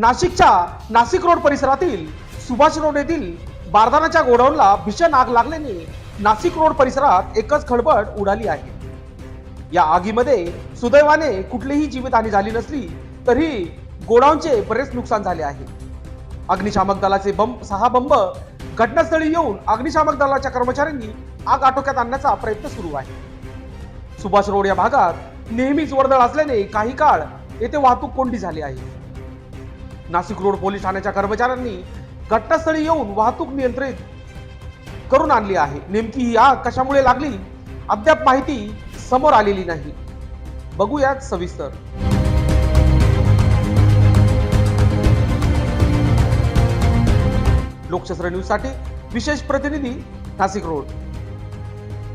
नाशिकच्या नाशिक रोड परिसरातील सुभाष रोड येथील बारदानाच्या गोडाऊनला भीषण आग लागल्याने नाशिक रोड परिसरात एकच खळबळ उडाली आहे. या आगीमध्ये सुदैवाने कुठलीही जीवितहानी झाली नसली तरी गोडाऊनचे बरेच नुकसान झाले आहे. अग्निशामक दलाचे बंब सहा बंब घटनास्थळी येऊन अग्निशामक दलाच्या कर्मचाऱ्यांनी आग आटोक्यात आणण्याचा प्रयत्न सुरू आहे. सुभाष रोड या भागात नेहमीच वर्दळ असल्याने काही काळ येथे वाहतूक कोंडी झाली आहे. नाशिक रोड पोलीस ठाण्याच्या कर्मचाऱ्यांनी घटनास्थळी येऊन वाहतूक नियंत्रित करून आणली आहे. नेमकी ही आग कशामुळे लागली? अद्याप माहिती समोर आलेली नाही. बघूयात सविस्तर. लोकशास्त्र न्यूजसाठी विशेष प्रतिनिधी नाशिक रोड.